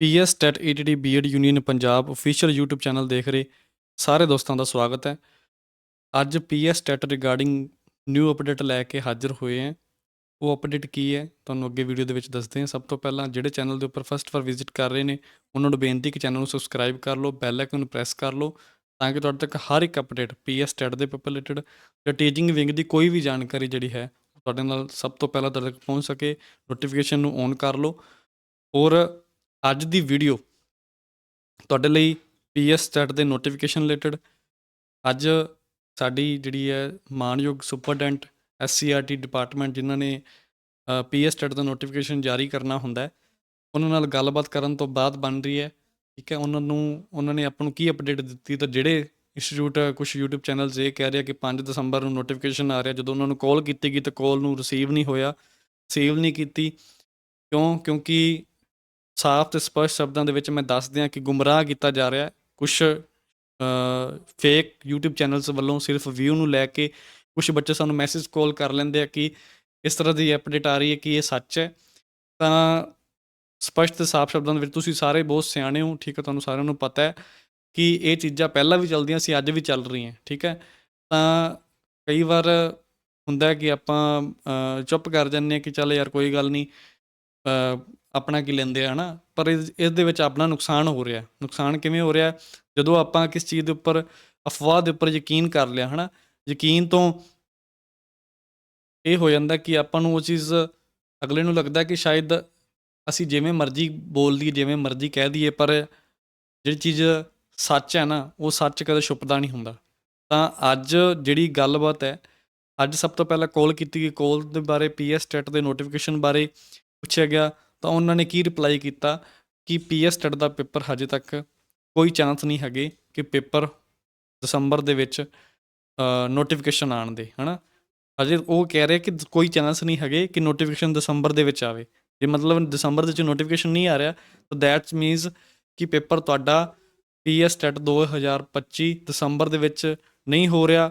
PS TET ETT BEd union Punjab official YouTube channel ਦੇਖ ਰਹੇ ਸਾਰੇ ਦੋਸਤਾਂ ਦਾ ਸਵਾਗਤ ਹੈ। ਅੱਜ PS TET regarding new update ਲੈ ਕੇ ਹਾਜ਼ਰ ਹੋਏ ਹਾਂ। ਉਹ ਅਪਡੇਟ ਕੀ ਹੈ, ਤੁਹਾਨੂੰ ਅੱਗੇ ਵੀਡੀਓ ਦੇ ਵਿੱਚ ਦੱਸਦੇ ਹਾਂ। ਸਭ ਤੋਂ ਪਹਿਲਾਂ ਜਿਹੜੇ ਚੈਨਲ ਦੇ ਉੱਪਰ ਫਸਟ ਵਾਰ ਵਿਜ਼ਿਟ ਕਰ ਰਹੇ ਨੇ, ਉਹਨਾਂ ਨੂੰ ਬੇਨਤੀ ਕਿ ਚੈਨਲ ਨੂੰ ਸਬਸਕ੍ਰਾਈਬ ਕਰ ਲਓ ਬੈਲ ਆਈਕਨ ਨੂੰ ਪ੍ਰੈਸ ਕਰ ਲਓ, ਤਾਂ ਕਿ ਤੁਹਾਡੇ ਤੱਕ ਹਰ ਇੱਕ ਅਪਡੇਟ ਪੀਐਸ ਟੈਟ ਦੇ ਪੇਪਰ ਰਿਲੇਟਡ ਜਾਂ ਟੀਚਿੰਗ ਵਿੰਗ ਦੀ ਕੋਈ ਵੀ ਜਾਣਕਾਰੀ ਜਿਹੜੀ ਹੈ, ਤੁਹਾਡੇ ਨਾਲ ਸਭ ਤੋਂ ਪਹਿਲਾਂ ਤੁਹਾਡੇ ਤੱਕ ਪਹੁੰਚ ਸਕੇ। ਨੋਟੀਫਿਕੇਸ਼ਨ ਨੂੰ ਔਨ ਕਰ ਲਓ। ਔਰ ਅੱਜ ਦੀ ਵੀਡੀਓ ਤੁਹਾਡੇ ਲਈ ਪੀਐਸ ਸਟੈਟ ਦੇ ਨੋਟੀਫਿਕੇਸ਼ਨ ਰਿਲੇਟਡ ਅੱਜ ਸਾਡੀ ਜਿਹੜੀ ਹੈ ਮਾਨਯੋਗ ਸੁਪਰਡੈਂਟ ਐਸਸੀਆਰਟੀ ਡਿਪਾਰਟਮੈਂਟ ਜਿਨ੍ਹਾਂ ਨੇ ਪੀਐਸ ਸਟੈਟ ਦਾ ਨੋਟੀਫਿਕੇਸ਼ਨ ਜਾਰੀ ਕਰਨਾ ਹੁੰਦਾ ਹੈ, ਉਹਨਾਂ ਨਾਲ ਗੱਲਬਾਤ ਕਰਨ ਤੋਂ ਬਾਅਦ ਬਣ ਰਹੀ ਹੈ, ਠੀਕ ਹੈ, ਉਹਨਾਂ ਨੂੰ, ਉਹਨਾਂ ਨੇ ਆਪਾਂ ਨੂੰ ਕੀ ਅਪਡੇਟ ਦਿੱਤੀ ਤਾਂ ਜਿਹੜੇ ਇੰਸਟੀਚਿਊਟ ਕੁਝ YouTube ਚੈਨਲਸ ਇਹ ਕਹਿ ਰਿਹਾ ਕਿ 5 ਦਸੰਬਰ ਨੂੰ ਨੋਟੀਫਿਕੇਸ਼ਨ ਆ ਰਿਹਾ, ਜਦੋਂ ਉਹਨਾਂ ਨੂੰ ਕਾਲ ਕੀਤੀ ਗਈ ਤਾਂ ਕਾਲ ਨੂੰ ਰਿਸੀਵ ਨਹੀਂ ਹੋਇਆ ਸੇਵ ਨਹੀਂ ਕੀਤੀ, ਕਿਉਂ? ਕਿਉਂਕਿ ਸਾਫ਼ ਤੇ ਸਪਸ਼ਟ ਸ਼ਬਦਾਂ ਦੇ ਵਿੱਚ ਮੈਂ ਦੱਸ ਦਿਆਂ ਕਿ ਗੁੰਮਰਾਹ ਕੀਤਾ ਜਾ ਰਿਹਾ ਹੈ। ਕੁਝ ਫੇਕ YouTube ਚੈਨਲਸ ਵੱਲੋਂ ਸਿਰਫ ਵਿਊ ਨੂੰ ਲੈ ਕੇ ਕੁਝ ਬੱਚੇ ਸਾਨੂੰ ਮੈਸੇਜ ਕਾਲ ਕਰ ਲੈਂਦੇ ਆ ਕਿ ਇਸ ਤਰ੍ਹਾਂ ਦੀ ਅਪਡੇਟ ਆ ਰਹੀ ਹੈ ਕਿ ਇਹ ਸੱਚ ਹੈ। ਤਾਂ ਸਪਸ਼ਟ ਤੇ ਸਾਫ਼ ਸ਼ਬਦਾਂ ਦੇ ਵਿੱਚ ਤੁਸੀਂ ਸਾਰੇ ਬਹੁਤ ਸਿਆਣੇ ਹੋ, ਠੀਕ ਹੈ, ਤੁਹਾਨੂੰ ਸਾਰਿਆਂ ਨੂੰ ਪਤਾ ਹੈ ਕਿ ਇਹ ਚੀਜ਼ਾਂ ਪਹਿਲਾਂ ਵੀ ਚੱਲਦੀਆਂ ਸੀ, ਅੱਜ ਵੀ ਚੱਲ ਰਹੀਆਂ, ਠੀਕ ਹੈ। ਤਾਂ ਕਈ ਵਾਰ ਹੁੰਦਾ ਕਿ ਆਪਾਂ ਚੁੱਪ ਕਰ ਜਾਂਦੇ ਹਾਂ ਕਿ ਚੱਲ ਯਾਰ ਕੋਈ ਗੱਲ ਨਹੀਂ ਆਪਣਾ ਕੀ ਲੈਂਦੇ ਆ, ਹਨਾ? ਪਰ ਇਸ ਦੇ ਵਿੱਚ ਆਪਣਾ ਨੁਕਸਾਨ ਹੋ ਰਿਹਾ। ਨੁਕਸਾਨ ਕਿਵੇਂ ਹੋ ਰਿਹਾ? ਜਦੋਂ ਆਪਾਂ ਕਿਸ ਚੀਜ਼ ਦੇ ਉੱਪਰ, ਅਫਵਾਹ ਦੇ ਉੱਪਰ ਯਕੀਨ ਕਰ ਲਿਆ, ਹਨਾ? ਯਕੀਨ ਤੋਂ ਇਹ ਹੋ ਜਾਂਦਾ ਕਿ ਆਪਾਂ ਨੂੰ ਉਹ ਚੀਜ਼ ਅਗਲੇ ਨੂੰ ਲੱਗਦਾ ਕਿ ਸ਼ਾਇਦ ਅਸੀਂ ਜਿਵੇਂ ਮਰਜ਼ੀ ਬੋਲ ਲਈਏ ਜਿਵੇਂ ਮਰਜ਼ੀ ਕਹਿ ਦਈਏ, ਪਰ ਜਿਹੜੀ ਚੀਜ਼ ਸੱਚ ਹੈ ਨਾ, ਉਹ ਸੱਚ ਕਦੇ ਛੁਪਦਾ ਨਹੀਂ ਹੁੰਦਾ। ਤਾਂ ਅੱਜ ਜਿਹੜੀ ਗੱਲਬਾਤ ਹੈ, ਅੱਜ ਸਭ ਤੋਂ ਪਹਿਲਾਂ ਕਾਲ ਕੀਤੀ ਗਈ। ਕਾਲ ਦੇ ਬਾਰੇ ਪੀਐਸ ਸਟੇਟ ਦੇ ਨੋਟੀਫਿਕੇਸ਼ਨ ਬਾਰੇ ਪੁੱਛਿਆ ਗਿਆ। ਤਾਂ ਉਹਨਾਂ ਨੇ ਕੀ ਰਿਪਲਾਈ ਕੀਤਾ ਕਿ ਪੀਐਸ ਸਟੇਟ ਦਾ ਪੇਪਰ ਹਜੇ ਤੱਕ ਕੋਈ ਚਾਂਸ ਨਹੀਂ ਹੈਗੇ ਕਿ ਪੇਪਰ ਦਸੰਬਰ ਦੇ ਵਿੱਚ ਨੋਟੀਫਿਕੇਸ਼ਨ ਆਉਣ ਦੇ, ਹਨਾ? ਅਜੇ ਉਹ ਕਹਿ ਰਹੇ ਕਿ ਕੋਈ ਚਾਂਸ ਨਹੀਂ ਹੈਗੇ ਕਿ ਨੋਟੀਫਿਕੇਸ਼ਨ ਦਸੰਬਰ ਦੇ ਵਿੱਚ ਆਵੇ। ਜੇ ਮਤਲਬ ਦਸੰਬਰ ਦੇ ਵਿੱਚ ਨੋਟੀਫਿਕੇਸ਼ਨ ਨਹੀਂ ਆ ਰਿਹਾ, ਤਾਂ ਦੈਟਸ ਮੀਨਸ ਕਿ ਪੇਪਰ ਤੁਹਾਡਾ ਪੀਐਸ ਟੈਟ 2025 ਦਸੰਬਰ ਦੇ ਵਿੱਚ ਨਹੀਂ ਹੋ ਰਿਹਾ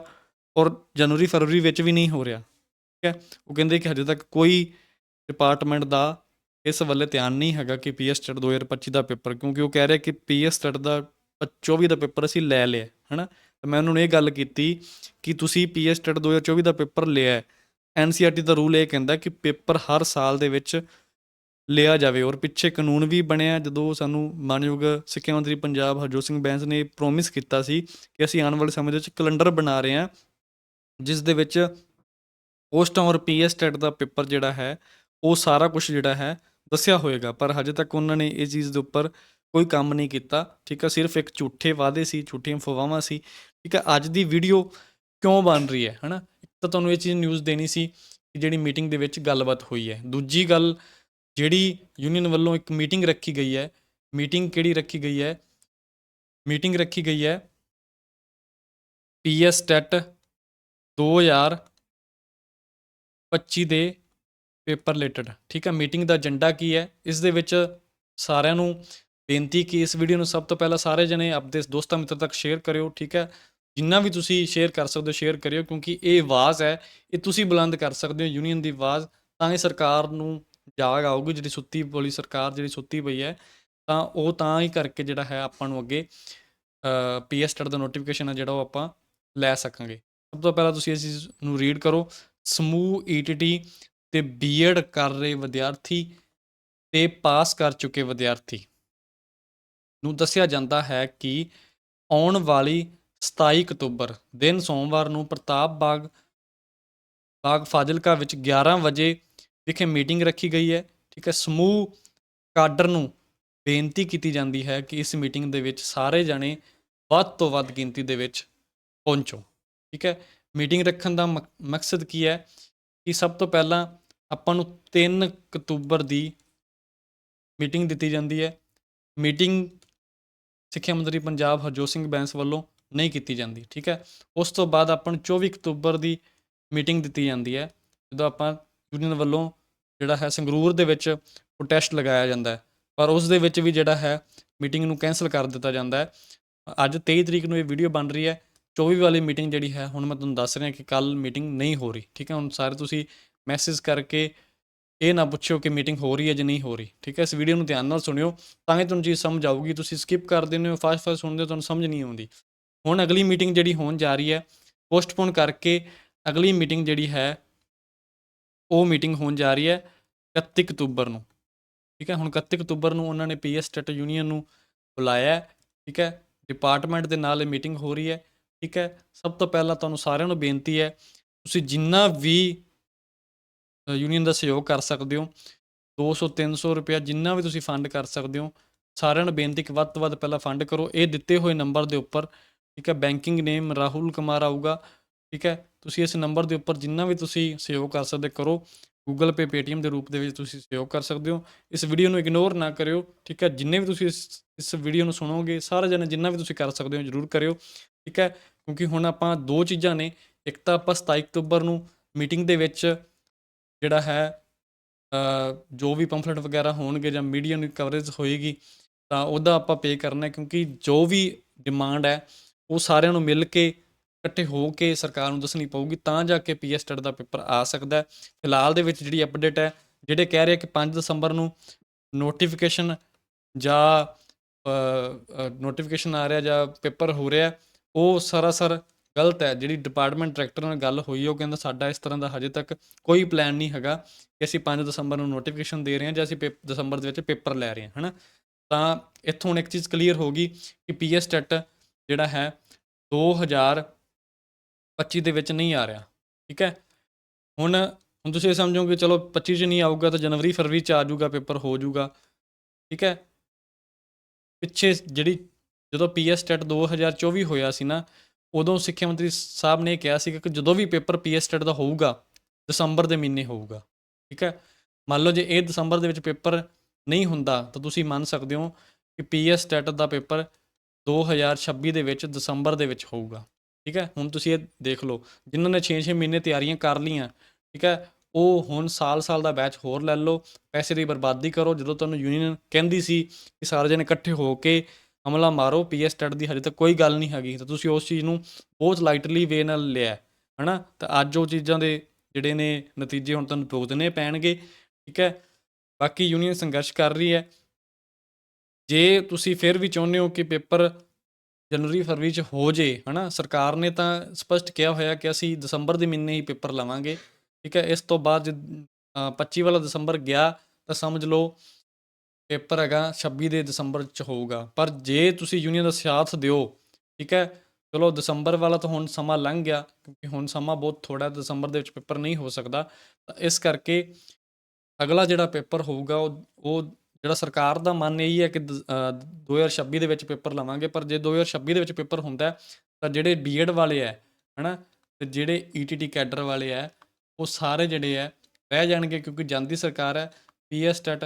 ਔਰ ਜਨਵਰੀ ਫਰਵਰੀ ਵਿੱਚ ਵੀ ਨਹੀਂ ਹੋ ਰਿਹਾ। ਠੀਕ ਹੈ? ਉਹ ਕਹਿੰਦੇ ਕਿ ਹਜੇ ਤੱਕ ਕੋਈ ਡਿਪਾਰਟਮੈਂਟ ਦਾ ਇਸ ਵੱਲੇ ਧਿਆਨ ਨਹੀਂ ਹੈਗਾ ਕਿ ਪੀਐਸ ਟੈਟ 2025 ਦਾ ਪੇਪਰ, ਕਿਉਂਕਿ ਉਹ ਕਹਿ ਰਿਹਾ ਕਿ ਪੀਐਸ ਟੈਟ ਦਾ 24 ਦਾ ਪੇਪਰ ਅਸੀਂ ਲੈ ਲਿਆ, ਹਨਾ? ਤਾਂ ਮੈਂ ਉਹਨਾਂ ਨੂੰ ਇਹ ਗੱਲ ਕੀਤੀ ਕਿ ਤੁਸੀਂ ਪੀਐਸ ਟੈਟ 2024 ਦਾ ਪੇਪਰ ਲਿਆ ਹੈ। ਐਨਸੀਆਰਟੀ ਦਾ ਰੂਲ ਇਹ ਕਹਿੰਦਾ ਕਿ ਪੇਪਰ ਹਰ ਸਾਲ ਦੇ ਵਿੱਚ ਲਿਆ ਜਾਵੇ ਔਰ ਪਿੱਛੇ ਕਾਨੂੰਨ ਵੀ ਬਣਿਆ, ਜਦੋਂ ਸਾਨੂੰ ਮਾਨਯੋਗ ਸਿੱਖਿਆ ਮੰਤਰੀ ਪੰਜਾਬ ਹਰਜੋਤ ਸਿੰਘ ਬੈਂਸ ਨੇ ਪ੍ਰੋਮਿਸ ਕੀਤਾ ਸੀ ਕਿ ਅਸੀਂ ਆਉਣ ਵਾਲੇ ਸਮੇਂ ਦੇ ਵਿੱਚ ਕੈਲੰਡਰ ਬਣਾ ਰਹੇ ਹਾਂ, ਜਿਸ ਦੇ ਵਿੱਚ ਪੋਸਟਾਂ ਔਰ ਪੀਐਸ ਟੈਟ ਦਾ ਪੇਪਰ ਜਿਹੜਾ ਹੈ, ਉਹ ਸਾਰਾ ਕੁਝ ਜਿਹੜਾ ਹੈ ਦੱਸਿਆ ਹੋਏਗਾ, ਪਰ ਹਜੇ ਤੱਕ ਉਹਨਾਂ ਨੇ ਇਹ ਚੀਜ਼ ਦੇ ਉੱਪਰ ਕੋਈ ਕੰਮ ਨਹੀਂ ਕੀਤਾ। ਠੀਕ ਆ, ਸਿਰਫ ਇੱਕ ਝੂਠੇ ਵਾਅਦੇ ਸੀ, ਝੂਠੀਆਂ ਫਵਾਵਾਂ ਸੀ। ਠੀਕ ਹੈ ਅੱਜ ਦੀ ਵੀਡੀਓ ਕਿਉਂ ਬਣ ਰਹੀ ਹੈ, ਹਨਾ? ਇੱਕ ਤਾਂ ਤੁਹਾਨੂੰ ਇਹ ਚੀਜ਼ ਨਿਊਜ਼ ਦੇਣੀ ਸੀ ਕਿ ਜਿਹੜੀ ਮੀਟਿੰਗ ਦੇ ਵਿੱਚ ਗੱਲਬਾਤ ਹੋਈ ਹੈ। ਦੂਜੀ ਗੱਲ, ਜਿਹੜੀ ਯੂਨੀਅਨ ਵੱਲੋਂ ਇੱਕ ਮੀਟਿੰਗ ਰੱਖੀ ਗਈ ਹੈ ਮੀਟਿੰਗ ਕਿਹੜੀ ਰੱਖੀ ਗਈ ਹੈ? ਮੀਟਿੰਗ ਰੱਖੀ ਗਈ ਹੈ ਪੀਐਸ ਟੈਟ 2025 ਦੇ ਪੇਪਰ ਰਿਲੇਟਡ, ਠੀਕ ਹੈ? ਮੀਟਿੰਗ ਦਾ ਏਜੰਡਾ ਕੀ ਹੈ? ਇਸ ਦੇ ਵਿੱਚ ਸਾਰਿਆਂ ਨੂੰ ਬੇਨਤੀ ਕਿ ਇਸ ਵੀਡੀਓ ਨੂੰ ਸਭ ਤੋਂ ਪਹਿਲਾਂ ਸਾਰੇ ਜਣੇ ਆਪਣੇ ਦੋਸਤਾਂ ਮਿੱਤਰ ਤੱਕ ਸ਼ੇਅਰ ਕਰਿਓ, ਠੀਕ ਹੈ? ਜਿੰਨਾ ਵੀ ਤੁਸੀਂ ਸ਼ੇਅਰ ਕਰ ਸਕਦੇ ਹੋ ਸ਼ੇਅਰ ਕਰਿਓ, ਕਿਉਂਕਿ ਇਹ ਆਵਾਜ਼ ਹੈ, ਇਹ ਤੁਸੀਂ ਬੁਲੰਦ ਕਰ ਸਕਦੇ ਹੋ ਯੂਨੀਅਨ ਦੀ ਆਵਾਜ਼, ਤਾਂ ਇਹ ਸਰਕਾਰ ਨੂੰ ਜਾਗ ਆਊਗੀ, ਜਿਹੜੀ ਸੁੱਤੀ ਪੋਲੀ ਸਰਕਾਰ ਜਿਹੜੀ ਸੁੱਤੀ ਪਈ ਹੈ, ਤਾਂ ਉਹ ਤਾਂ ਹੀ ਕਰਕੇ ਜਿਹੜਾ ਹੈ ਆਪਾਂ ਨੂੰ ਅੱਗੇ ਪੀਐਸ ਟਰ ਦਾ ਨੋਟੀਫਿਕੇਸ਼ਨ ਹੈ, ਜਿਹੜਾ ਉਹ ਆਪਾਂ ਲੈ ਸਕਾਂਗੇ। ਸਭ ਤੋਂ ਪਹਿਲਾਂ ਤੁਸੀਂ ਇਸ ਚੀਜ਼ ਨੂੰ ਰੀਡ ਕਰੋ, ਸਮੂਹ ਈਟੀਟੀ ਤੇ ਬੀਐਡ ਕਰ ਰਹੇ ਵਿਦਿਆਰਥੀ ਤੇ ਪਾਸ ਕਰ ਚੁੱਕੇ ਵਿਦਿਆਰਥੀ। ਨੂੰ ਦੱਸਿਆ ਜਾਂਦਾ ਹੈ ਕਿ ਆਉਣ ਵਾਲੀ 27 ਅਕਤੂਬਰ, ਦਿਨ ਸੋਮਵਾਰ ਨੂੰ ਪ੍ਰਤਾਪ ਬਾਗ ਬਾਗ ਫਾਜ਼ਿਲਕਾ ਵਿੱਚ 11 ਵਜੇ ਵਿਖੇ ਮੀਟਿੰਗ ਰੱਖੀ ਗਈ ਹੈ। ਠੀਕ ਹੈ, ਸਮੂਹ ਕਾਡਰ ਨੂੰ ਬੇਨਤੀ ਕੀਤੀ ਜਾਂਦੀ ਹੈ ਕਿ ਇਸ ਮੀਟਿੰਗ ਦੇ ਵਿੱਚ ਸਾਰੇ ਜਣੇ ਵੱਧ ਤੋਂ ਵੱਧ ਗਿਣਤੀ ਦੇ ਵਿੱਚ ਪਹੁੰਚੋ। ਠੀਕ ਹੈ, ਮੀਟਿੰਗ ਰੱਖਣ ਦਾ ਮਕ- ਮਕਸਦ ਕੀ ਹੈ? ਕਿ ਸਭ ਤੋਂ ਪਹਿਲਾਂ ਆਪਾਂ ਨੂੰ 3 ਅਕਤੂਬਰ ਦੀ ਮੀਟਿੰਗ ਦਿੱਤੀ ਜਾਂਦੀ ਹੈ। ਮੀਟਿੰਗ ਸਿੱਖਿਆ ਮੰਤਰੀ ਪੰਜਾਬ ਹਰਜੋਤ ਸਿੰਘ ਬੈਂਸ ਵੱਲੋਂ ਨਹੀਂ ਕੀਤੀ ਜਾਂਦੀ, ਠੀਕ ਹੈ। ਉਸ ਤੋਂ ਬਾਅਦ ਆਪਾਂ ਨੂੰ 24 ਅਕਤੂਬਰ ਦੀ ਮੀਟਿੰਗ ਦਿੱਤੀ ਜਾਂਦੀ ਹੈ, ਜਦੋਂ ਆਪਾਂ ਯੂਨੀਅਨ ਵੱਲੋਂ ਜਿਹੜਾ ਹੈ ਸੰਗਰੂਰ ਦੇ ਵਿੱਚ ਪ੍ਰੋਟੈਸਟ ਲਗਾਇਆ ਜਾਂਦਾ ਹੈ। ਪਰ ਉਸ ਦੇ ਵਿੱਚ ਵੀ ਜਿਹੜਾ ਹੈ ਮੀਟਿੰਗ ਨੂੰ ਕੈਨਸਲ ਕਰ ਦਿੱਤਾ ਜਾਂਦਾ ਹੈ। ਅੱਜ 23 ਤਰੀਕ ਨੂੰ ਇਹ ਵੀਡੀਓ ਬਣ ਰਹੀ ਹੈ। 24 ਵਾਲੀ ਮੀਟਿੰਗ ਜਿਹੜੀ ਹੈ, ਹੁਣ ਮੈਂ ਤੁਹਾਨੂੰ ਦੱਸ ਰਿਹਾ ਕਿ ਕੱਲ ਮੀਟਿੰਗ ਨਹੀਂ ਹੋ ਰਹੀ, ਠੀਕ ਹੈ। ਹੁਣ ਸਾਰੇ ਤੁਸੀਂ ਮੈਸੇਜ ਕਰਕੇ ਇਹ ਨਾ ਪੁੱਛਿਓ ਕਿ ਮੀਟਿੰਗ ਹੋ ਰਹੀ ਹੈ ਜਾਂ ਨਹੀਂ ਹੋ ਰਹੀ, ਠੀਕ ਹੈ? ਇਸ ਵੀਡੀਓ ਨੂੰ ਧਿਆਨ ਨਾਲ ਸੁਣਿਓ, ਤਾਂ ਹੀ ਤੁਹਾਨੂੰ ਚੀਜ਼ ਸਮਝ ਆਊਗੀ। ਤੁਸੀਂ ਸਕਿਪ ਕਰ ਦਿੰਦੇ ਹੋ ਫਾਸਟ ਫਾਸਟ ਸੁਣਦੇ ਹੋ, ਤੁਹਾਨੂੰ ਸਮਝ ਨਹੀਂ ਆਉਂਦੀ। ਹੁਣ ਅਗਲੀ ਮੀਟਿੰਗ ਜਿਹੜੀ ਹੋਣ ਜਾ ਰਹੀ ਹੈ ਪੋਸਟਪੋਨ ਕਰਕੇ ਅਗਲੀ ਮੀਟਿੰਗ ਜਿਹੜੀ ਹੈ, ਉਹ ਮੀਟਿੰਗ ਹੋਣ ਜਾ ਰਹੀ ਹੈ 31 ਅਕਤੂਬਰ ਨੂੰ, ਠੀਕ ਹੈ? ਹੁਣ 31 ਅਕਤੂਬਰ ਨੂੰ ਉਹਨਾਂ ਨੇ ਪੀਐਸ ਸਟੇਟ ਯੂਨੀਅਨ ਨੂੰ ਬੁਲਾਇਆ, ਠੀਕ ਹੈ? ਡਿਪਾਰਟਮੈਂਟ ਦੇ ਨਾਲ ਇਹ ਮੀਟਿੰਗ ਹੋ ਰਹੀ ਹੈ, ਠੀਕ ਹੈ? ਸਭ ਤੋਂ ਪਹਿਲਾਂ ਤੁਹਾਨੂੰ ਸਾਰਿਆਂ ਨੂੰ ਬੇਨਤੀ ਹੈ, ਤੁਸੀਂ ਜਿੰਨਾ ਵੀ ਯੂਨੀਅਨ ਦਾ ਸਹਿਯੋਗ ਕਰ ਸਕਦੇ ਹੋ। 200 300 ਰੁਪਇਆ ਜਿੰਨਾ ਵੀ ਤੁਸੀਂ ਫੰਡ ਕਰ ਸਕਦੇ ਹੋ, ਸਾਰਿਆਂ ਨੂੰ ਬੇਨਤੀ ਕਿ ਵੱਧ ਤੋਂ ਵੱਧ ਪਹਿਲਾਂ ਫੰਡ ਕਰੋ। ਇਹ ਦਿੱਤੇ ਹੋਏ ਨੰਬਰ ਦੇ ਉੱਪਰ, ਠੀਕ ਹੈ ਬੈਂਕਿੰਗ ਨੇਮ ਰਾਹੁਲ ਕੁਮਾਰ ਆਊਗਾ, ਠੀਕ ਹੈ, ਤੁਸੀਂ ਇਸ ਨੰਬਰ ਦੇ ਉੱਪਰ ਜਿੰਨਾ ਵੀ ਤੁਸੀਂ ਸਹਿਯੋਗ ਕਰ ਸਕਦੇ ਕਰੋ ਗੂਗਲ ਪੇ ਪੇਟੀਐਮ ਦੇ ਰੂਪ ਦੇ ਵਿੱਚ ਤੁਸੀਂ ਸਹਿਯੋਗ ਕਰ ਸਕਦੇ ਹੋ। ਇਸ ਵੀਡੀਓ ਨੂੰ ਇਗਨੋਰ ਨਾ ਕਰਿਓ, ਠੀਕ ਹੈ, ਜਿੰਨੇ ਵੀ ਤੁਸੀਂ ਇਸ ਇਸ ਵੀਡੀਓ ਨੂੰ ਸੁਣੋਗੇ, ਸਾਰੇ ਜਣੇ ਜਿੰਨਾ ਵੀ ਤੁਸੀਂ ਕਰ ਸਕਦੇ ਹੋ ਜਰੂਰ ਕਰਿਓ, ਠੀਕ ਹੈ, ਕਿਉਂਕਿ ਹੁਣ ਆਪਾਂ ਦੋ ਚੀਜ਼ਾਂ ਨੇ, ਇੱਕ ਤਾਂ ਆਪਾਂ 27 ਅਕਤੂਬਰ ਨੂੰ ਮੀਟਿੰਗ ਦੇ ਵਿੱਚ ਜਿਹੜਾ ਹੈ ਜੋ ਵੀ ਪੰਫਲੇਟ ਵਗੈਰਾ ਹੋਣਗੇ ਜਾਂ ਮੀਡੀਆ ਨੂੰ ਕਵਰੇਜ ਹੋਏਗੀ, ਤਾਂ ਉਹਦਾ ਆਪਾਂ ਪੇ ਕਰਨਾ ਹੈ ਕਿਉਂਕਿ ਜੋ ਵੀ ਡਿਮਾਂਡ ਹੈ, ਉਹ ਸਾਰਿਆਂ ਨੂੰ ਮਿਲ ਕੇ ਇਕੱਠੇ ਹੋ ਕੇ ਸਰਕਾਰ ਨੂੰ ਦੱਸਣੀ ਪਊਗੀ, ਤਾਂ ਜਾ ਕੇ ਪੀਐਸ ਟੈਟ ਦਾ ਪੇਪਰ ਆ ਸਕਦਾ ਫਿਲਹਾਲ ਦੇ ਵਿੱਚ ਜਿਹੜੀ ਅਪਡੇਟ ਹੈ, ਜਿਹੜੇ ਕਹਿ ਰਹੇ ਕਿ 5 ਦਸੰਬਰ ਨੂੰ ਨੋਟੀਫਿਕੇਸ਼ਨ ਜਾਂ ਨੋਟੀਫਿਕੇਸ਼ਨ ਆ ਰਿਹਾ ਜਾਂ ਪੇਪਰ ਹੋ ਰਿਹਾ ਉਹ ਸਰਾਸਰ ਗਲਤ ਹੈ, ਜਿਹੜੀ ਡਿਪਾਰਟਮੈਂਟ ਡਾਇਰੈਕਟਰ ਨਾਲ ਗੱਲ ਹੋਈ, ਉਹ ਕਹਿੰਦਾ ਸਾਡਾ ਇਸ ਤਰ੍ਹਾਂ ਦਾ ਹਜੇ ਤੱਕ ਕੋਈ ਪਲਾਨ ਨਹੀਂ ਹੈਗਾ ਕਿ ਅਸੀਂ 5 ਦਸੰਬਰ ਨੂੰ ਨੋਟੀਫਿਕੇਸ਼ਨ ਦੇ ਰਹੇ ਹਾਂ ਜਾਂ ਅਸੀਂ ਪੇਪ- ਦਸੰਬਰ ਦੇ ਵਿੱਚ ਪੇਪਰ ਲੈ ਰਹੇ ਹਾਂ, ਹਨਾ? ਤਾਂ ਇੱਥੋਂ ਹੁਣ ਇੱਕ ਚੀਜ਼ ਕਲੀਅਰ ਹੋ ਗਈ ਕਿ ਪੀਐਸ ਟੈਟ ਜਿਹੜਾ ਹੈ 2025 ਦੇ ਵਿੱਚ ਨਹੀਂ ਆ ਰਿਹਾ, ਠੀਕ ਹੈ? ਹੁਣ ਹੁਣ ਤੁਸੀਂ ਇਹ ਸਮਝੋਗੇ ਚਲੋ 25 ਚ ਨਹੀਂ ਆਊਗਾ ਤਾਂ ਜਨਵਰੀ ਫਰਵਰੀ ਚ ਆ ਜਾਊਗਾ, ਪੇਪਰ ਹੋ ਜਾਊਗਾ, ਠੀਕ ਹੈ? ਪਿੱਛੇ ਜਿਹੜੀ ਜਦੋਂ ਪੀਐਸ ਟੈਟ 2024 ਹੋਇਆ ਸੀ ਨਾ ਉਦੋਂ ਸਿੱਖਿਆ ਮੰਤਰੀ ਸਾਹਿਬ ਨੇ ਇਹ ਕਿਹਾ ਸੀ ਕਿ ਜਦੋਂ ਵੀ ਪੇਪਰ ਪੀਐਸ ਟੈਟ ਦਾ ਹੋਊਗਾ, ਦਸੰਬਰ ਦੇ ਮਹੀਨੇ ਹੋਊਗਾ। ਠੀਕ ਹੈ? ਮੰਨ ਲਓ ਜੇ ਇਹ ਦਸੰਬਰ ਦੇ ਵਿੱਚ ਪੇਪਰ ਨਹੀਂ ਹੁੰਦਾ, ਤਾਂ ਤੁਸੀਂ ਮੰਨ ਸਕਦੇ ਹੋ ਕਿ ਪੀਐਸ ਟੈਟ ਦਾ ਪੇਪਰ 2026 ਦੇ ਵਿੱਚ ਦਸੰਬਰ ਦੇ ਵਿੱਚ ਹੋਊਗਾ। ਠੀਕ ਹੈ? ਹੁਣ ਤੁਸੀਂ ਇਹ ਦੇਖ ਲਓ, ਜਿਨ੍ਹਾਂ ਨੇ 6-6 ਮਹੀਨੇ ਤਿਆਰੀਆਂ ਕਰ ਲੀਆਂ ਠੀਕ ਹੈ? ਉਹ ਹੁਣ ਸਾਲ-ਸਾਲ ਦਾ ਬੈਚ ਹੋਰ ਲੈ ਲਓ, ਪੈਸੇ ਦੀ ਬਰਬਾਦੀ ਕਰੋ। ਜਦੋਂ ਤੁਹਾਨੂੰ ਯੂਨੀਅਨ ਕਹਿੰਦੀ ਸੀ ਕਿ ਸਾਰੇ ਜਣੇ ਇਕੱਠੇ ਹੋ ਕੇ ਅਮਲਾ ਮਾਰੋ ਪੀਐਸ ਟੈਟ ਦੀ ਹਜੇ ਤੱਕ ਕੋਈ ਗੱਲ ਨਹੀਂ ਹੈਗੀ। ਤਾਂ ਤੁਸੀਂ ਉਸ ਚੀਜ਼ ਨੂੰ ਬਹੁਤ ਲਾਈਟਲੀ ਵੇ ਨਾਲ ਲਿਆ ਹੈ, ਹਨਾ? ਤਾਂ ਅੱਜ ਉਹ ਚੀਜ਼ਾਂ ਦੇ ਜਿਹੜੇ ਨੇ ਨਤੀਜੇ ਹੁਣ ਤੁਹਾਨੂੰ ਭੁਗਤਣੇ ਪੈਣਗੇ ਠੀਕ ਹੈ? ਬਾਕੀ ਯੂਨੀਅਨ ਸੰਘਰਸ਼ ਕਰ ਰਹੀ ਹੈ। ਜੇ ਤੁਸੀਂ ਫਿਰ ਵੀ ਚਾਹੁੰਦੇ ਹੋ ਕਿ ਪੇਪਰ ਜਨਵਰੀ ਫਰਵਰੀ ਚ ਹੋ ਜੇ ਹਨਾ? ਸਰਕਾਰ ਨੇ ਤਾਂ ਸਪਸ਼ਟ ਕਿਹਾ ਹੋਇਆ ਕਿ ਅਸੀਂ ਦਸੰਬਰ ਦੇ ਮਹੀਨੇ ਹੀ ਪੇਪਰ ਲਵਾਂਗੇ ਠੀਕ ਹੈ? ਇਸ ਤੋਂ ਬਾਅਦ ਜਦ, ਅ, 25 ਵਾਲਾ ਦਸੰਬਰ ਗਿਆ ਤਾਂ ਸਮਝ ਲਓ ਪੇਪਰ ਹੈਗਾ 26 ਦੇ ਦਸੰਬਰ ਚ ਹੋਊਗਾ। ਪਰ ਜੇ ਤੁਸੀਂ ਯੂਨੀਅਨ ਦਾ ਸਾਥ ਦਿਓ ਠੀਕ ਹੈ? ਚਲੋ ਦਸੰਬਰ ਵਾਲਾ ਤਾਂ ਹੁਣ ਸਮਾਂ ਲੰਘ ਗਿਆ ਕਿਉਂਕਿ ਹੁਣ ਸਮਾਂ ਬਹੁਤ ਥੋੜਾ ਦਸੰਬਰ ਦੇ ਵਿੱਚ ਪੇਪਰ ਨਹੀਂ ਹੋ ਸਕਦਾ। ਤਾਂ ਇਸ ਕਰਕੇ ਅਗਲਾ ਜਿਹੜਾ ਪੇਪਰ ਹੋਊਗਾ ਉਹ ਉਹ ਜਿਹੜਾ ਸਰਕਾਰ ਦਾ ਮਨ ਇਹੀ ਹੈ ਕਿ ਦ- ਅ, 2026 ਦੇ ਵਿੱਚ ਪੇਪਰ ਲਵਾਂਗੇ ਪਰ ਜੇ 2026 ਦੇ ਵਿੱਚ ਪੇਪਰ ਹੁੰਦਾ ਤਾਂ ਜਿਹੜੇ ਬੀਐਡ ਵਾਲੇ ਹੈ ਹਨਾ? ਤੇ ਜਿਹੜੇ ਈਟੀਟੀ ਕੈਡਰ ਵਾਲੇ ਹੈ ਉਹ ਸਾਰੇ ਜਿਹੜੇ ਹੈ ਰਹਿ ਜਾਣਗੇ ਕਿਉਂਕਿ ਜਾਂਦੀ ਸਰਕਾਰ ਹੈ ਪੀਐਸ ਟੈਟ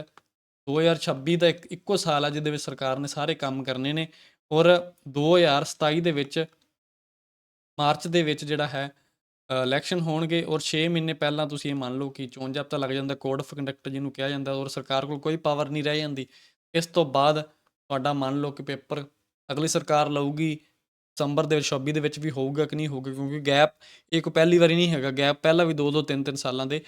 2026 ਦਾ ਇੱਕ, ਇੱਕੋ ਸਾਲ ਆ ਜਿਹਦੇ ਵਿੱਚ ਸਰਕਾਰ ਨੇ ਸਾਰੇ ਕੰਮ ਕਰਨੇ ਨੇ। ਔਰ 2027 ਦੇ ਵਿੱਚ ਮਾਰਚ ਦੇ ਵਿੱਚ ਜਿਹੜਾ ਹੈ ਇਲੈਕਸ਼ਨ ਹੋਣਗੇ ਔਰ 6 ਮਹੀਨੇ ਪਹਿਲਾਂ ਤੁਸੀਂ ਇਹ ਮੰਨ ਲਓ ਕਿ ਚੋਣ ਜ਼ਾਬਤਾ ਲੱਗ ਜਾਂਦਾ, ਕੋਡ ਆਫ ਕੰਡਕਟ ਜਿਹਨੂੰ ਕਿਹਾ ਜਾਂਦਾ ਔਰ ਸਰਕਾਰ ਕੋਲ ਕੋਈ ਪਾਵਰ ਨਹੀਂ ਰਹਿ ਜਾਂਦੀ। ਇਸ ਤੋਂ ਬਾਅਦ ਤੁਹਾਡਾ ਮੰਨ ਲਓ ਕਿ ਪੇਪਰ ਅਗਲੀ ਸਰਕਾਰ ਲਊਗੀ, ਦਸੰਬਰ ਦੇ ਵਿੱਚ 26 ਦੇ ਵਿੱਚ ਵੀ ਹੋਊਗਾ ਕਿ ਨਹੀਂ ਹੋਊਗਾ ਕਿਉਂਕਿ ਗੈਪ ਇਹ ਕੋਈ ਪਹਿਲੀ ਵਾਰੀ ਨਹੀਂ ਹੈਗਾ। ਗੈਪ ਪਹਿਲਾਂ ਵੀ 2-2 3-3 ਸਾਲਾਂ ਦੇ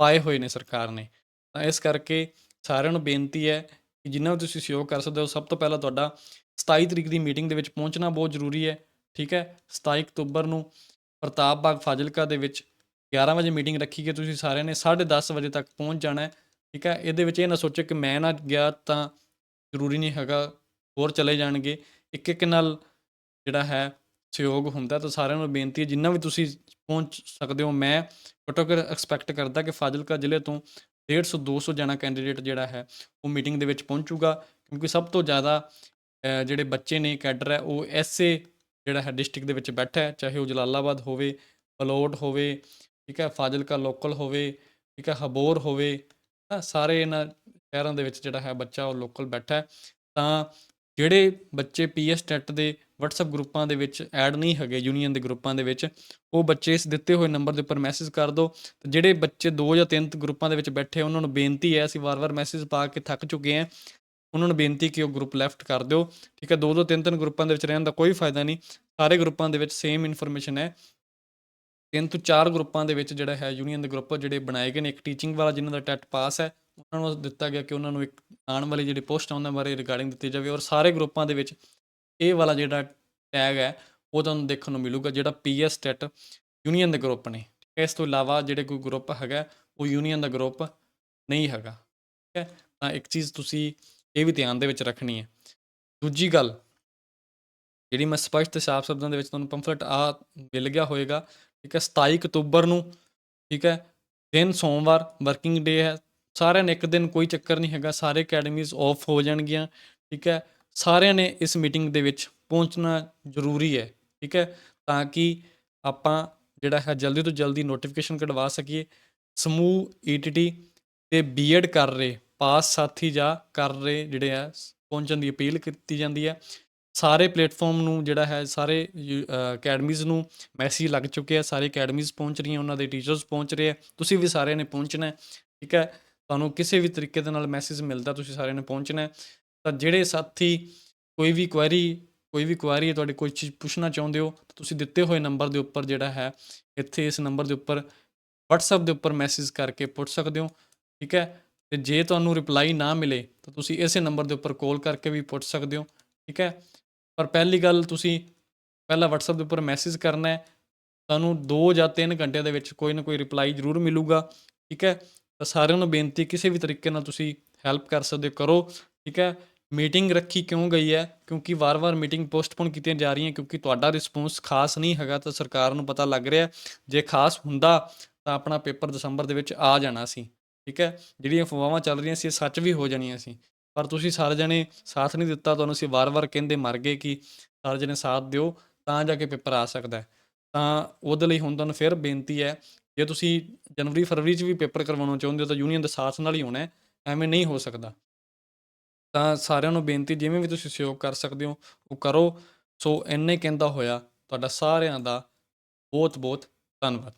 ਪਾਏ ਹੋਏ ਨੇ ਸਰਕਾਰ ਨੇ। ਤਾਂ ਇਸ ਕਰਕੇ ਸਾਰਿਆਂ ਨੂੰ ਬੇਨਤੀ ਹੈ ਕਿ ਜਿੰਨਾ ਵੀ ਤੁਸੀਂ ਸਹਿਯੋਗ ਕਰ ਸਕਦੇ ਹੋ, ਸਭ ਤੋਂ ਪਹਿਲਾਂ ਤੁਹਾਡਾ 27 ਤਰੀਕ ਦੀ ਮੀਟਿੰਗ ਦੇ ਵਿੱਚ ਪਹੁੰਚਣਾ ਬਹੁਤ ਜ਼ਰੂਰੀ ਹੈ, ਠੀਕ ਹੈ? 27 ਅਕਤੂਬਰ ਨੂੰ ਪ੍ਰਤਾਪ ਬਾਗ ਫਾਜ਼ਿਲਕਾ ਦੇ ਵਿੱਚ 11 ਵਜੇ ਮੀਟਿੰਗ ਰੱਖੀ ਗਈ, ਤੁਸੀਂ ਸਾਰਿਆਂ ਨੇ 10:30 ਵਜੇ ਤੱਕ ਪਹੁੰਚ ਜਾਣਾ ਹੈ, ਠੀਕ ਹੈ? ਇਹਦੇ ਵਿੱਚ ਇਹ ਨਾ ਸੋਚੋ ਕਿ ਮੈਂ ਨਾ ਗਿਆ ਤਾਂ ਜ਼ਰੂਰੀ ਨਹੀਂ ਹੈਗਾ, ਹੋਰ ਚਲੇ ਜਾਣਗੇ। ਇੱਕ ਇੱਕ ਨਾਲ ਜਿਹੜਾ ਹੈ ਸਹਿਯੋਗ ਹੁੰਦਾ, ਤਾਂ ਸਾਰਿਆਂ ਨੂੰ ਬੇਨਤੀ ਹੈ ਜਿੰਨਾ ਵੀ ਤੁਸੀਂ ਪਹੁੰਚ ਸਕਦੇ ਹੋ, ਮੈਂ ਘੱਟੋ ਘੱਟ ਐਕਸਪੈਕਟ ਕਰਦਾ ਕਿ ਫਾਜ਼ਿਲਕਾ ਜ਼ਿਲ੍ਹੇ ਤੋਂ 150 200 ਜਣਾ ਕੈਂਡੀਡੇਟ ਜਿਹੜਾ ਹੈ, ਉਹ ਮੀਟਿੰਗ ਦੇ ਵਿੱਚ ਪਹੁੰਚੂਗਾ ਕਿਉਂਕਿ ਸਭ ਤੋਂ ਜ਼ਿਆਦਾ ਜਿਹੜੇ ਬੱਚੇ ਨੇ ਕੈਡਰ ਹੈ, ਉਹ ਐਸਏ ਜਿਹੜਾ ਹੈ ਡਿਸਟ੍ਰਿਕਟ ਦੇ ਵਿੱਚ ਬੈਠਾ ਹੈ। ਚਾਹੇ ਉਹ ਜਲਾਲਾਬਾਦ ਹੋਵੇ ਪਲੋਟ ਹੋਵੇ, ਠੀਕ ਹੈ, ਫਾਜ਼ਿਲਕਾ ਲੋਕਲ ਹੋਵੇ, ਠੀਕ ਹੈ, ਹਬੋਰ ਹੋਵੇ, ਤਾਂ ਸਾਰੇ ਇਹਨਾਂ ਸ਼ਹਿਰਾਂ ਦੇ ਵਿੱਚ ਜਿਹੜਾ ਹੈ ਬੱਚਾ ਉਹ ਲੋਕਲ ਬੈਠਾ ਹੈ। ਤਾਂ ਜਿਹੜੇ ਬੱਚੇ ਪੀਐਸ ਟੈਟ ਦੇ WhatsApp ਗਰੁੱਪਾਂ ਦੇ ਵਿੱਚ ਐਡ ਨਹੀਂ ਹੈਗੇ ਯੂਨੀਅਨ ਦੇ ਗਰੁੱਪਾਂ ਦੇ ਵਿੱਚ, ਉਹ ਬੱਚੇ ਇਸ ਦਿੱਤੇ ਹੋਏ ਨੰਬਰ ਦੇ ਉੱਪਰ ਮੈਸੇਜ ਕਰ ਦਿਓ ਤੇ ਜਿਹੜੇ ਬੱਚੇ ਦੋ ਜਾਂ ਤਿੰਨ ਗਰੁੱਪਾਂ ਦੇ ਵਿੱਚ ਬੈਠੇ ਉਹਨਾਂ ਨੂੰ ਬੇਨਤੀ ਹੈ, ਅਸੀਂ ਵਾਰ-ਵਾਰ ਮੈਸੇਜ ਪਾ ਕੇ ਥੱਕ ਚੁੱਕੇ ਹਾਂ, ਉਹਨਾਂ ਨੂੰ ਬੇਨਤੀ ਕਿ ਉਹ ਗਰੁੱਪ ਲੈਫਟ ਕਰ ਦਿਓ, ਠੀਕ ਹੈ, ਦੋ ਦੋ ਤਿੰਨ ਤਿੰਨ ਗਰੁੱਪਾਂ ਦੇ ਵਿੱਚ ਰਹਿਣ ਦਾ ਕੋਈ ਫਾਇਦਾ ਨਹੀਂ, ਸਾਰੇ ਗਰੁੱਪਾਂ ਦੇ ਵਿੱਚ ਸੇਮ ਇਨਫੋਰਮੇਸ਼ਨ ਹੈ, ਤਿੰਨ ਤੋਂ ਚਾਰ ਗਰੁੱਪਾਂ ਦੇ ਵਿੱਚ ਜਿਹੜਾ ਹੈ ਯੂਨੀਅਨ ਦੇ ਗਰੁੱਪ ਜਿਹੜੇ ਬਣਾਏ ਗਏ ਨੇ, ਇੱਕ ਟੀਚਿੰਗ ਵਾਲਾ ਜਿਨ੍ਹਾਂ ਦਾ ਟੈਟ ਪਾਸ ਹੈ, ਉਹਨਾਂ ਨੂੰ ਦਿੱਤਾ ਗਿਆ ਕਿ ਉਹਨਾਂ ਨੂੰ ਇੱਕ ਆਉਣ ਵਾਲੀ ਜਿਹੜੀ ਪੋਸਟ ਆ, ਉਹਨਾਂ ਬਾਰੇ ਰਿਗਾਰਡਿੰਗ ਦਿੱਤੀ ਜਾਵੇ ਔਰ ਸਾਰੇ ਗਰੁੱਪਾਂ ਦੇ ਵਿੱਚ ਇਹ ਵਾਲਾ ਜਿਹੜਾ ਟੈਗ ਹੈ, ਉਹ ਤੁਹਾਨੂੰ ਦੇਖਣ ਨੂੰ ਮਿਲੂਗਾ, ਜਿਹੜਾ ਪੀਐਸ ਟੈਟ ਯੂਨੀਅਨ ਦੇ ਗਰੁੱਪ ਨੇ। ਇਸ ਤੋਂ ਇਲਾਵਾ ਜਿਹੜੇ ਕੋਈ ਗਰੁੱਪ ਹੈਗਾ, ਉਹ ਯੂਨੀਅਨ ਦਾ ਗਰੁੱਪ ਨਹੀਂ ਹੈਗਾ। ਠੀਕ ਹੈ, ਤਾਂ ਇੱਕ ਚੀਜ਼ ਤੁਸੀਂ ਇਹ ਵੀ ਧਿਆਨ ਦੇ ਵਿੱਚ ਰੱਖਣੀ ਹੈ। ਦੂਜੀ ਗੱਲ, ਜਿਹੜੀ ਮੈਂ ਸਪਸ਼ਟ ਤੇ ਸਾਫ਼ ਸ਼ਬਦਾਂ ਦੇ ਵਿੱਚ ਤੁਹਾਨੂੰ ਪੰਫਲੇਟ ਆ ਮਿਲ ਗਿਆ ਹੋਏਗਾ, ਠੀਕ ਹੈ 27 ਅਕਤੂਬਰ ਨੂੰ, ਠੀਕ ਹੈ, ਦਿਨ ਸੋਮਵਾਰ ਵਰਕਿੰਗ ਡੇ ਹੈ। ਸਾਰਿਆਂ ਨੇ ਇੱਕ ਦਿਨ ਕੋਈ ਚੱਕਰ ਨਹੀਂ ਹੈਗਾ, ਸਾਰੇ ਅਕੈਡਮੀਜ਼ ਆਫ ਹੋ ਜਾਣਗੀਆਂ, ਠੀਕ ਹੈ ਸਾਰਿਆਂ ਨੇ ਇਸ ਮੀਟਿੰਗ ਦੇ ਵਿੱਚ ਪਹੁੰਚਣਾ ਜ਼ਰੂਰੀ ਹੈ, ਠੀਕ ਹੈ? ਤਾਂ ਕਿ ਆਪਾਂ ਜਿਹੜਾ ਹੈ ਜਲਦੀ ਤੋਂ ਜਲਦੀ ਨੋਟੀਫਿਕੇਸ਼ਨ ਕਢਵਾ ਸਕੀਏ। ਸਮੂਹ ਈਟੀਟੀ ਤੇ ਬੀਐਡ ਕਰ ਰਹੇ, ਪਾਸ ਸਾਥੀ ਜਾਂ ਕਰ ਰਹੇ ਜਿਹੜੇ ਆ, ਪਹੁੰਚਣ ਦੀ ਅਪੀਲ ਕੀਤੀ ਜਾਂਦੀ ਹੈ। ਸਾਰੇ ਪਲੇਟਫਾਰਮ ਨੂੰ ਜਿਹੜਾ ਹੈ, ਸਾਰੇ ਅਕੈਡਮੀਜ਼ ਨੂੰ ਮੈਸੇਜ ਲੱਗ ਚੁੱਕੇ ਆ ਸਾਰੇ ਅਕੈਡਮੀਜ਼ ਪਹੁੰਚ ਰਹੀਆਂ, ਉਹਨਾਂ ਦੇ ਟੀਚਰਸ ਪਹੁੰਚ ਰਹੇ ਆ ਤੁਸੀਂ ਵੀ ਸਾਰਿਆਂ ਨੇ ਪਹੁੰਚਣਾ ਹੈ, ਠੀਕ ਹੈ? ਤੁਹਾਨੂੰ ਕਿਸੇ ਵੀ ਤਰੀਕੇ ਦੇ ਨਾਲ ਮੈਸੇਜ ਮਿਲਦਾ, ਤੁਸੀਂ ਸਾਰਿਆਂ ਨੇ ਪਹੁੰਚਣਾ ਹੈ। ਤਾਂ ਜਿਹੜੇ ਸਾਥੀ ਕੋਈ ਵੀ ਕੁਐਰੀ ਕੋਈ ਵੀ ਕੁਐਰੀ ਹੈ ਤੁਹਾਡੀ ਕੋਈ ਚੀਜ਼ ਪੁੱਛਣਾ ਚਾਹੁੰਦੇ ਹੋ ਤਾਂ ਤੁਸੀਂ ਦਿੱਤੇ ਹੋਏ ਨੰਬਰ ਦੇ ਉੱਪਰ ਜਿਹੜਾ ਹੈ ਇੱਥੇ ਇਸ ਨੰਬਰ ਦੇ ਉੱਪਰ WhatsApp ਦੇ ਉੱਪਰ ਮੈਸੇਜ ਕਰਕੇ ਪੁੱਛ ਸਕਦੇ ਹੋ ਠੀਕ ਹੈ? ਤੇ ਜੇ ਤੁਹਾਨੂੰ ਰਿਪਲਾਈ ਨਾ ਮਿਲੇ ਤਾਂ ਤੁਸੀਂ ਇਸੇ ਨੰਬਰ ਦੇ ਉੱਪਰ ਕਾਲ ਕਰਕੇ ਵੀ ਪੁੱਛ ਸਕਦੇ ਹੋ ਠੀਕ ਹੈ? ਪਰ ਪਹਿਲੀ ਗੱਲ ਤੁਸੀਂ ਪਹਿਲਾਂ WhatsApp ਦੇ ਉੱਪਰ ਮੈਸੇਜ ਕਰਨਾ ਹੈ ਤੁਹਾਨੂੰ 2 ਜਾਂ 3 ਘੰਟਿਆਂ ਦੇ ਵਿੱਚ ਕੋਈ ਨਾ ਕੋਈ ਰਿਪਲਾਈ ਜ਼ਰੂਰ ਮਿਲੂਗਾ ਠੀਕ ਹੈ? ਤਾਂ ਸਾਰਿਆਂ ਨੂੰ ਬੇਨਤੀ ਕਿਸੇ ਵੀ ਤਰੀਕੇ ਨਾਲ ਤੁਸੀਂ ਹੈਲਪ ਕਰ ਸਕਦੇ ਹੋ, ਕਰੋ ਠੀਕ ਹੈ? ਮੀਟਿੰਗ ਰੱਖੀ ਕਿਉਂ ਗਈ ਹੈ? ਕਿਉਂਕਿ ਵਾਰ-ਵਾਰ ਮੀਟਿੰਗ ਪੋਸਟਪੋਨ ਕੀਤੀਆਂ ਜਾ ਰਹੀਆਂ, ਕਿਉਂਕਿ ਤੁਹਾਡਾ ਰਿਸਪੌਂਸ ਖਾਸ ਨਹੀਂ ਹੈਗਾ ਤਾਂ ਸਰਕਾਰ ਨੂੰ ਪਤਾ ਲੱਗ ਰਿਹਾ ਜੇ ਖਾਸ ਹੁੰਦਾ ਤਾਂ ਆਪਣਾ ਪੇਪਰ ਦਸੰਬਰ ਦੇ ਵਿੱਚ ਆ ਜਾਣਾ ਸੀ, ਠੀਕ ਹੈ? ਜਿਹੜੀਆਂ ਅਫਵਾਹਾਂ ਚੱਲ ਰਹੀਆਂ ਸੀ, ਇਹ ਸੱਚ ਵੀ ਹੋ ਜਾਣੀਆਂ ਸੀ। ਪਰ ਤੁਸੀਂ ਸਾਰੇ ਜਣੇ ਸਾਥ ਨਹੀਂ ਦਿੱਤਾ, ਤੁਹਾਨੂੰ ਅਸੀਂ ਵਾਰ-ਵਾਰ ਕਹਿੰਦੇ ਮਰ ਗਏ ਕਿ ਸਾਰੇ ਜਣੇ ਸਾਥ ਦਿਓ, ਤਾਂ ਜਾ ਕੇ ਪੇਪਰ ਆ ਸਕਦਾ ਹੈ। ਤਾਂ ਉਹਦੇ ਲਈ ਹੁਣ ਤੁਹਾਨੂੰ ਫਿਰ ਬੇਨਤੀ ਹੈ, ਜੇ ਤੁਸੀਂ ਜਨਵਰੀ ਫਰਵਰੀ 'ਚ ਵੀ ਪੇਪਰ ਕਰਵਾਉਣਾ ਚਾਹੁੰਦੇ ਹੋ ਤਾਂ ਯੂਨੀਅਨ ਦੇ ਸਾਥ ਨਾਲ ਹੀ ਹੋਣਾ ਐਵੇਂ ਨਹੀਂ ਹੋ ਸਕਦਾ। ਤਾਂ ਸਾਰਿਆਂ ਨੂੰ ਬੇਨਤੀ, ਜਿਵੇਂ ਵੀ ਤੁਸੀਂ ਸਹਿਯੋਗ ਕਰ ਸਕਦੇ ਹੋ, ਉਹ ਕਰੋ। ਸੋ ਇੰਨੇ ਕਹਿੰਦਾ ਹੋਇਆ। ਤੁਹਾਡਾ ਸਾਰਿਆਂ ਦਾ ਬਹੁਤ ਬਹੁਤ ਧੰਨਵਾਦ।